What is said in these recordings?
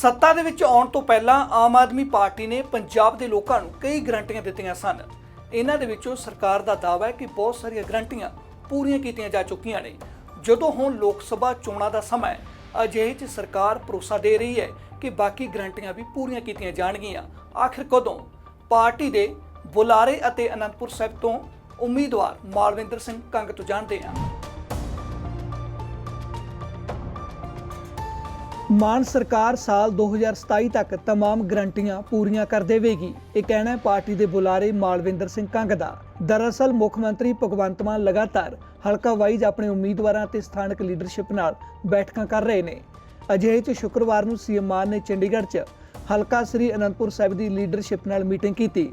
ਸੱਤਾ ਦੇ ਵਿੱਚ ਆਉਣ ਤੋਂ ਪਹਿਲਾਂ ਆਮ ਆਦਮੀ ਪਾਰਟੀ ਨੇ ਪੰਜਾਬ ਦੇ ਲੋਕਾਂ ਨੂੰ ਕਈ ਗਰੰਟੀਆਂ ਦਿੱਤੀਆਂ ਸਨ। ਇਹਨਾਂ ਦੇ ਵਿੱਚੋਂ ਸਰਕਾਰ ਦਾ ਦਾਅਵਾ ਹੈ ਕਿ ਬਹੁਤ ਸਾਰੀਆਂ ਗਰੰਟੀਆਂ ਪੂਰੀਆਂ ਕੀਤੀਆਂ ਜਾ ਚੁੱਕੀਆਂ ਨੇ। ਜਦੋਂ ਹੁਣ ਲੋਕ ਸਭਾ ਚੋਣਾਂ ਦਾ ਸਮਾਂ ਹੈ, ਅਜਿਹੇ 'ਚ ਸਰਕਾਰ ਭਰੋਸਾ ਦੇ ਰਹੀ ਹੈ ਕਿ ਬਾਕੀ ਗਰੰਟੀਆਂ ਵੀ ਪੂਰੀਆਂ ਕੀਤੀਆਂ ਜਾਣਗੀਆਂ। ਆਖਿਰ ਕਦੋਂ? ਪਾਰਟੀ ਦੇ ਬੁਲਾਰੇ ਅਤੇ ਅਨੰਦਪੁਰ ਸਾਹਿਬ ਤੋਂ ਉਮੀਦਵਾਰ ਮਾਲਵਿੰਦਰ ਸਿੰਘ ਕੰਗ ਤੋਂ ਜਾਣਦੇ ਹਾਂ। ਮਾਨ ਸਰਕਾਰ ਸਾਲ 2027 ਤੱਕ तमाम ਗਰੰਟੀਆਂ ਪੂਰੀਆਂ ਕਰ ਦੇਵੇਗੀ ਇਹ ਕਹਿਣਾ ਹੈ ਪਾਰਟੀ ਦੇ ਬੁਲਾਰੇ ਮਾਲਵਿੰਦਰ ਸਿੰਘ ਕੰਗ ਦਾ ਦਰਅਸਲ ਮੁੱਖ ਮੰਤਰੀ ਭਗਵੰਤ ਮਾਨ ਲਗਾਤਾਰ ਹਲਕਾ ਵਾਈਜ਼ ਆਪਣੇ ਉਮੀਦਵਾਰਾਂ ਤੇ ਸਥਾਨਕ ਲੀਡਰਸ਼ਿਪ ਨਾਲ ਬੈਠਕਾਂ ਕਰ ਰਹੇ ਨੇ ਅਜਿਹੇ 'ਚ ਸ਼ੁੱਕਰਵਾਰ ਨੂੰ ਸੀਐਮ ਮਾਨ ਨੇ ਚੰਡੀਗੜ੍ਹ 'ਚ ਹਲਕਾ ਸ੍ਰੀ ਅਨੰਦਪੁਰ ਸਾਹਿਬ ਦੀ ਲੀਡਰਸ਼ਿਪ ਨਾਲ ਮੀਟਿੰਗ ਕੀਤੀ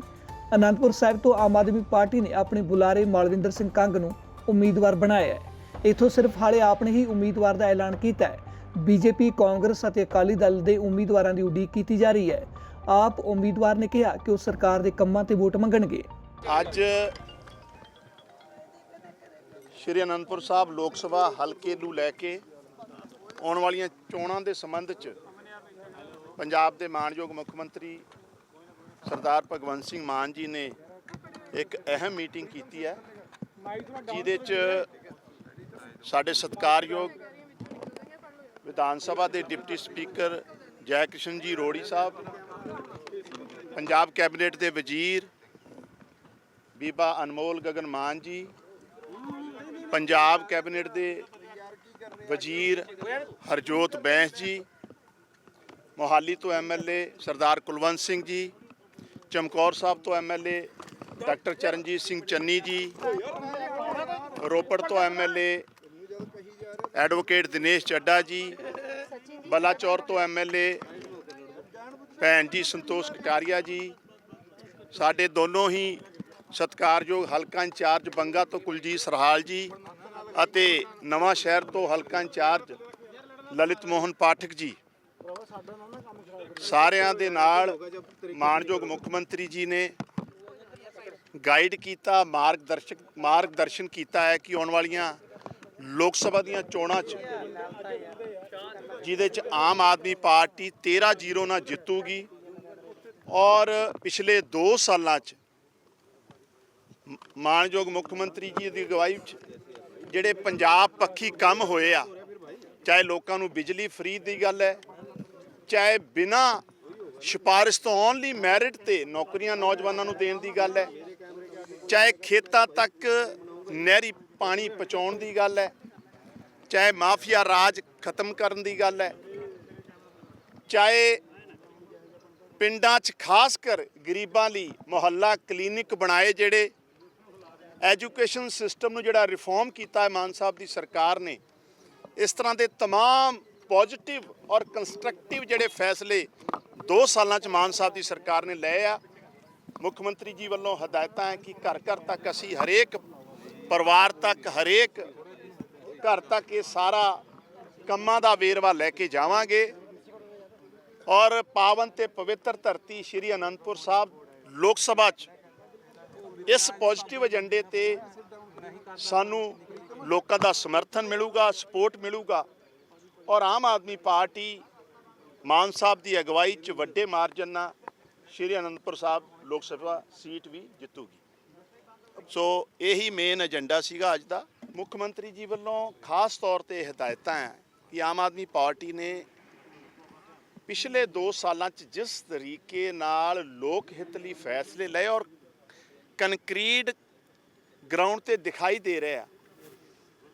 ਅਨੰਦਪੁਰ ਸਾਹਿਬ ਤੋਂ ਆਮ ਆਦਮੀ ਪਾਰਟੀ ਨੇ ਆਪਣੇ ਬੁਲਾਰੇ ਮਾਲਵਿੰਦਰ ਸਿੰਘ ਕੰਗ ਨੂੰ ਉਮੀਦਵਾਰ ਬਣਾਇਆ ਹੈ ਇਥੋਂ ਸਿਰਫ ਹਾਲੇ ਆਪਨੇ ਹੀ ਉਮੀਦਵਾਰ ਦਾ ਐਲਾਨ ਕੀਤਾ ਹੈ ਬੀਜੇਪੀ, ਕਾਂਗਰਸ ਅਤੇ ਅਕਾਲੀ ਦਲ ਦੇ ਉਮੀਦਵਾਰਾਂ ਦੀ ਉਡੀਕ ਕੀਤੀ ਜਾ ਰਹੀ ਹੈ। ਆਪ ਉਮੀਦਵਾਰ ਨੇ ਕਿਹਾ ਕਿ ਉਹ ਸਰਕਾਰ ਦੇ ਕੰਮਾਂ ਤੇ ਵੋਟ ਮੰਗਣਗੇ। ਅੱਜ ਸ਼੍ਰੀ ਅਨੰਦਪੁਰ ਸਾਹਿਬ ਲੋਕ ਸਭਾ ਹਲਕੇ ਨੂੰ ਲੈ ਕੇ ਆਉਣ ਵਾਲੀਆਂ ਚੋਣਾਂ ਦੇ ਸੰਬੰਧ 'ਚ ਪੰਜਾਬ ਦੇ ਮਾਨਯੋਗ ਮੁੱਖ ਮੰਤਰੀ ਸਰਦਾਰ ਭਗਵੰਤ ਸਿੰਘ ਮਾਨ ਜੀ ਨੇ ਇੱਕ ਅਹਿਮ ਮੀਟਿੰਗ ਕੀਤੀ ਹੈ, ਜਿਹਦੇ 'ਚ ਸਾਡੇ ਸਤਿਕਾਰਯੋਗ ਵਿਧਾਨ ਸਭਾ ਦੇ ਡਿਪਟੀ ਸਪੀਕਰ ਜੈ ਕਿਸ਼ਨ ਜੀ ਰੋੜੀ ਸਾਹਿਬ, ਪੰਜਾਬ ਕੈਬਨਿਟ ਦੇ ਵਜ਼ੀਰ ਬੀਬਾ ਅਨਮੋਲ ਗਗਨ ਮਾਨ ਜੀ, ਪੰਜਾਬ ਕੈਬਨਿਟ ਦੇ ਵਜ਼ੀਰ ਹਰਜੋਤ ਬੈਂਸ ਜੀ, ਮੋਹਾਲੀ ਤੋਂ ਐਮਐਲਏ ਸਰਦਾਰ ਕੁਲਵੰਤ ਸਿੰਘ ਜੀ, ਚਮਕੌਰ ਸਾਹਿਬ ਤੋਂ ਐਮਐਲਏ ਡਾਕਟਰ ਚਰਨਜੀਤ ਸਿੰਘ ਚੰਨੀ ਜੀ, ਰੋਪੜ ਤੋਂ ਐਮਐਲਏ ਐਡਵੋਕੇਟ ਦਿਨੇਸ਼ ਚੱਡਾ ਜੀ ਬਲਾਚੌਰ ਤੋਂ ਐਮਐਲਏ ਭੈਣ ਜੀ ਸੰਤੋਸ਼ ਕਟਾਰੀਆ ਜੀ, ਸਾਡੇ ਦੋਨੋਂ ਹੀ ਸਤਿਕਾਰਯੋਗ ਹਲਕਾ ਇੰਚਾਰਜ ਬੰਗਾ ਤੋਂ ਕੁਲਜੀਤ ਸਰਹਾਲ ਜੀ ਅਤੇ ਨਵਾਂ ਸ਼ਹਿਰ ਤੋਂ ਹਲਕਾ ਇੰਚਾਰਜ ਲਲਿਤ ਮੋਹਨ ਪਾਠਕ ਜੀ। ਸਾਰਿਆਂ ਦੇ ਨਾਲ ਮਾਨਯੋਗ ਮੁੱਖ ਮੰਤਰੀ ਜੀ ਨੇ ਗਾਈਡ ਕੀਤਾ ਮਾਰਗਦਰਸ਼ਕ ਮਾਰਗਦਰਸ਼ਨ ਕੀਤਾ ਹੈ ਕਿ ਆਉਣ ਵਾਲੀਆਂ ਲੋਕ ਸਭਾ ਦੀਆਂ ਚੋਣਾਂ 'ਚ, ਜਿਹਦੇ 'ਚ ਆਮ ਆਦਮੀ ਪਾਰਟੀ 13-0 ਨਾਲ ਜਿੱਤੂਗੀ ਔਰ ਪਿਛਲੇ 2 ਸਾਲਾਂ 'ਚ ਮ- ਮਾਣਯੋਗ ਮੁੱਖ ਮੰਤਰੀ ਜੀ ਦੀ ਅਗਵਾਈ 'ਚ ਜਿਹੜੇ ਪੰਜਾਬ ਪੱਖੀ ਕੰਮ ਹੋਏ ਆ, ਚਾਹੇ ਲੋਕਾਂ ਨੂੰ ਬਿਜਲੀ ਫ੍ਰੀ ਦੀ ਗੱਲ ਹੈ, ਚਾਹੇ ਬਿਨਾ ਸਿਫਾਰਿਸ਼ ਤੋਂ ਓਨਲੀ ਮੈਰਿਟ ਤੇ ਨੌਕਰੀਆਂ ਨੌਜਵਾਨਾਂ ਨੂੰ ਦੇਣ ਦੀ ਗੱਲ ਹੈ, ਚਾਹੇ ਖੇਤਾਂ ਤੱਕ ਨਹਿਰੀ ਪਾਣੀ ਪਹੁੰਚਾਉਣ ਦੀ ਗੱਲ ਹੈ ਚਾਹੇ ਮਾਫੀਆ ਰਾਜ ਖਤਮ ਕਰਨ ਦੀ ਗੱਲ ਹੈ ਚਾਹੇ ਪਿੰਡਾਂ 'ਚ ਖਾਸ ਕਰ ਗਰੀਬਾਂ ਲਈ ਮੁਹੱਲਾ ਕਲੀਨਿਕ ਬਣਾਏ ਜਿਹੜੇ ਐਜੂਕੇਸ਼ਨ ਸਿਸਟਮ ਨੂੰ ਜਿਹੜਾ ਰਿਫਾਰਮ ਕੀਤਾ ਹੈ ਮਾਨ ਸਾਹਿਬ ਦੀ ਸਰਕਾਰ ਨੇ ਇਸ ਤਰ੍ਹਾਂ ਦੇ तमाम ਪੋਜ਼ਿਟਿਵ ਔਰ ਕੰਸਟਰਕਟਿਵ ਜਿਹੜੇ ਫੈਸਲੇ 2 ਸਾਲਾਂ 'ਚ ਮਾਨ ਸਾਹਿਬ ਦੀ ਸਰਕਾਰ ਨੇ ਲਏ ਆ ਮੁੱਖ ਮੰਤਰੀ ਜੀ ਵੱਲੋਂ ਹਦਾਇਤਾਂ ਹੈ ਕਿ ਘਰ ਘਰ ਤੱਕ ਅਸੀਂ ਹਰੇਕ ਪਰਿਵਾਰ ਤੱਕ, ਹਰੇਕ ਘਰ ਤੱਕ ਇਹ ਸਾਰਾ ਕੰਮਾਂ ਦਾ ਵੇਰਵਾ ਲੈ ਕੇ ਜਾਵਾਂਗੇ। ਔਰ ਪਾਵਨ ਤੇ ਪਵਿੱਤਰ ਧਰਤੀ ਸ਼੍ਰੀ ਅਨੰਦਪੁਰ ਸਾਹਿਬ ਲੋਕ ਸਭਾ 'ਚ ਇਸ ਪੋਜ਼ਿਟਿਵ ਏਜੰਡੇ ਤੇ ਸਾਨੂੰ ਲੋਕਾਂ ਦਾ ਸਮਰਥਨ ਮਿਲੂਗਾ ਸਪੋਰਟ ਮਿਲੂਗਾ। ਔਰ ਆਮ ਆਦਮੀ ਪਾਰਟੀ ਮਾਨ ਸਾਹਿਬ ਦੀ ਅਗਵਾਈ 'ਚ ਵੱਡੇ ਮਾਰਜਨ ਨਾਲ ਸ਼੍ਰੀ ਅਨੰਦਪੁਰ ਸਾਹਿਬ ਲੋਕ ਸਭਾ ਸੀਟ ਵੀ ਜਿੱਤੂਗੀ। ਸੋ ਇਹੀ ਮੇਨ ਏਜੰਡਾ ਸੀਗਾ ਅੱਜ ਦਾ। ਮੁੱਖ ਮੰਤਰੀ ਜੀ ਵੱਲੋਂ ਖਾਸ ਤੌਰ ਤੇ ਹਦਾਇਤਾਂ ਹੈ ਕਿ ਆਮ ਆਦਮੀ ਪਾਰਟੀ ਨੇ ਪਿਛਲੇ 2 ਸਾਲਾਂ 'ਚ ਜਿਸ ਤਰੀਕੇ ਨਾਲ ਲੋਕ ਹਿੱਤ ਲਈ ਫੈਸਲੇ ਲਏ ਔਰ ਕੰਕਰੀਟ ਗਰਾਊਂਡ ਤੇ ਦਿਖਾਈ ਦੇ ਰਿਹਾ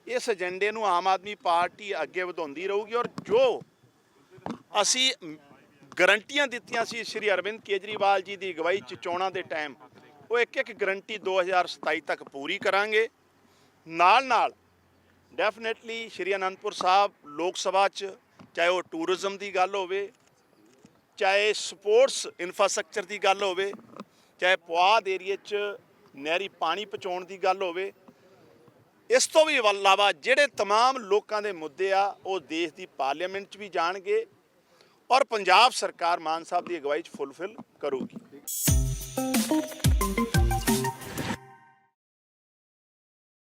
ਇਸ ਏਜੰਡੇ ਨੂੰ ਆਮ ਆਦਮੀ ਪਾਰਟੀ ਅੱਗੇ ਵਧਾਉਂਦੀ ਰਹੂਗੀ ਔਰ ਜੋ ਅਸੀਂ ਗਰੰਟੀਆਂ ਦਿੱਤੀਆਂ ਸੀ ਸ਼੍ਰੀ ਅਰਵਿੰਦ ਕੇਜਰੀਵਾਲ ਜੀ ਦੀ ਅਗਵਾਈ 'ਚ ਚੋਣਾਂ ਦੇ ਟਾਈਮ ਉਹ ਇੱਕ ਇੱਕ ਗਰੰਟੀ 2027 ਤੱਕ ਪੂਰੀ ਕਰਾਂਗੇ ਨਾਲ ਨਾਲ ਡੈਫੀਨਿਟਲੀ ਸ਼੍ਰੀ ਅਨੰਦਪੁਰ ਸਾਹਿਬ ਲੋਕ ਸਭਾ 'ਚ ਚਾਹੇ ਉਹ ਟੂਰਿਜ਼ਮ ਦੀ ਗੱਲ ਹੋਵੇ ਚਾਹੇ ਸਪੋਰਟਸ ਇਨਫਰਾਸਟ੍ਰਕਚਰ ਦੀ ਗੱਲ ਹੋਵੇ ਚਾਹੇ ਪੁਆਧ ਏਰੀਏ 'ਚ ਨਹਿਰੀ ਪਾਣੀ ਪਹੁੰਚਾਉਣ ਦੀ ਗੱਲ ਹੋਵੇ ਇਸ ਤੋਂ ਵੀ ਇਲਾਵਾ ਜਿਹੜੇ तमाम ਲੋਕਾਂ ਦੇ ਮੁੱਦੇ ਆ ਉਹ ਦੇਸ਼ ਦੀ ਪਾਰਲੀਮੈਂਟ 'ਚ ਵੀ ਜਾਣਗੇ ਔਰ ਪੰਜਾਬ ਸਰਕਾਰ ਮਾਨ ਸਾਹਿਬ ਦੀ ਅਗਵਾਈ 'ਚ ਫੁੱਲਫਿਲ ਕਰੂਗੀ